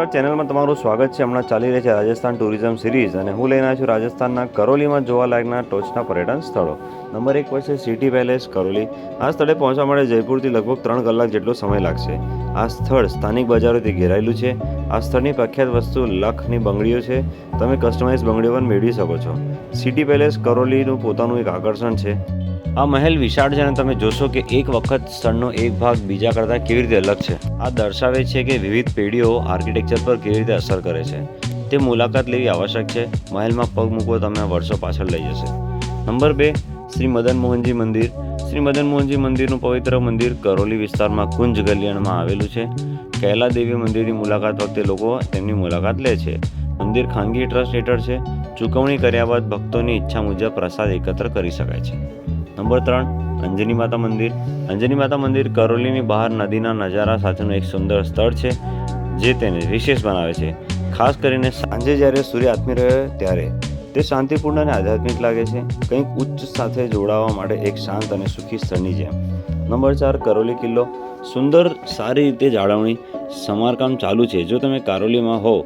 નમસ્કાર. ચેનલમાં તમારું સ્વાગત છે. હમણાં ચાલી રહી છે રાજસ્થાન ટુરિઝમ સિરીઝ અને હું લઈને છું રાજસ્થાનના કરોલીમાં જોવાલાયકના ટોચના પર્યટન સ્થળો. નંબર એક પર છે સિટી પેલેસ કરોલી. આ સ્થળે પહોંચવા માટે જયપુરથી લગભગ ત્રણ કલાક જેટલો સમય લાગશે. આ સ્થળ સ્થાનિક બજારોથી ઘેરાયેલું છે. આ સ્થળની પ્રખ્યાત વસ્તુ લખની બંગડીઓ છે. તમે કસ્ટમાઇઝ બંગડીઓ પણ મેળવી શકો છો. સિટી પેલેસ કરોલીનું પોતાનું એક આકર્ષણ છે. આ મહેલ વિશાળ છે અને તમે જોશો કે એક વખત સ્થળનો એક ભાગ બીજા કરતાં કેવી રીતે અલગ છે. આ દર્શાવે છે કે વિવિધ પેઢીઓ આર્કિટેક્ચર પર કેવી રીતે અસર કરે છે. તે મુલાકાત લેવી આવશ્યક છે. મહેલમાં પગ મૂકવો તમને વર્ષો પાછળ લઈ જશે. નંબર બે શ્રી મદન મોહનજી મંદિર. શ્રી મદન મોહનજી મંદિરનું પવિત્ર મંદિર કરોલી વિસ્તારમાં કુંજ ગલિયાણમાં આવેલું છે. કૈલા દેવી મંદિરની મુલાકાત વખતે લોકો તેમની મુલાકાત લે છે. મંદિર ખાનગી ટ્રસ્ટ હેઠળ છે. ચૂકવણી કર્યા બાદ ભક્તોની ઈચ્છા મુજબ પ્રસાદ એકત્ર કરી શકાય છે. નંબર ત્રણ, અંજની માતા મંદિર. અંજની માતા મંદિર કરોલીની બહાર નદીના નજારા સાથેનું એક સુંદર સ્થળ છે, જે તેને વિશેષ બનાવે છે. ખાસ કરીને સાંજે જ્યારે સૂર્ય આથમી રહ્યો ત્યારે તે શાંતિપૂર્ણ અને આધ્યાત્મિક લાગે છે. કંઈક ઉચ્ચ સાથે જોડાવા માટે એક શાંત અને સુખી સ્થળની જેમ. નંબર ચાર, કરોલી કિલ્લો. સુંદર, સારી રીતે જાળવણી. સમારકામ ચાલુ છે. જો તમે કારોલીમાં હો,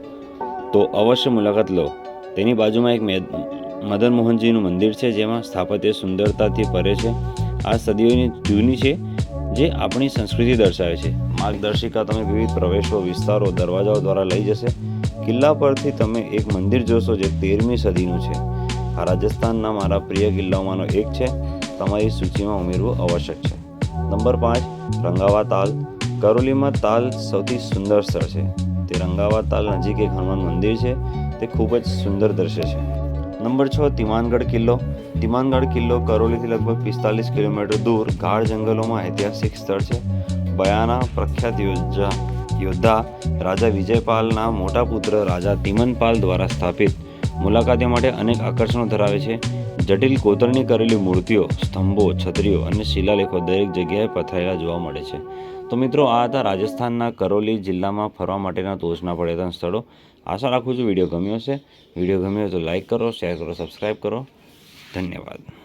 તો અવશ્ય મુલાકાત લો. તેની બાજુમાં એક મેદ મદન મોહનજીનું મંદિર છે, જેમાં સ્થાપત્ય સુંદરતાથી ભરે છે. આ સદીઓની જૂની છે, જે આપણી સંસ્કૃતિ દર્શાવે છે. માર્ગદર્શિકા તમે વિવિધ પ્રવેશો, વિસ્તારો, દરવાજાઓ દ્વારા લઈ જશે. કિલ્લા પરથી તમે એક મંદિર જોશો જે તેરમી સદીનું છે. આ રાજસ્થાનના મારા પ્રિય કિલ્લાઓમાંનો એક છે. તમારી સૂચિમાં ઉમેરવું આવશ્યક છે. નંબર પાંચ, રંગાવા તાલ. કરોલીમાં તાલ સૌથી સુંદર સ્થળ છે. તે રંગાવા તાલ નજીક એક હનુમાન મંદિર છે. તે ખૂબ જ સુંદર દ્રશ્ય છે. નંબર છ, તિમાનગઢ કિલ્લો. તિમાનગઢ કિલ્લો કરોલીથી લગભગ પિસ્તાલીસ કિલોમીટર દૂર, ગાઢ જંગલોમાં ઐતિહાસિક સ્થળ છે. બયાના પ્રખ્યાત યોદ્ધા યોદ્ધા રાજા વિજયપાલના મોટા પુત્ર રાજા તિમનપાલ દ્વારા સ્થાપિત. મુલાકાતીઓ માટે અનેક આકર્ષણો ધરાવે છે. જટિલ કોતરણી કરેલી મૂર્તિઓ, સ્તંભો, છત્રીઓ અને શિલાલેખો દરેક જગ્યાએ પથરાયેલા જોવા મળે છે. તો મિત્રો, આ હતા રાજસ્થાનના કરોલી જિલ્લામાં ફરવા માટેના ટોચના પર્યટન સ્થળો. આશા રાખું છું વીડિયો ગમ્યો હશે. વીડિયો ગમ્યો તો લાઇક કરો, શેર કરો સબસ્ક્રાઈબ કરો. ધન્યવાદ.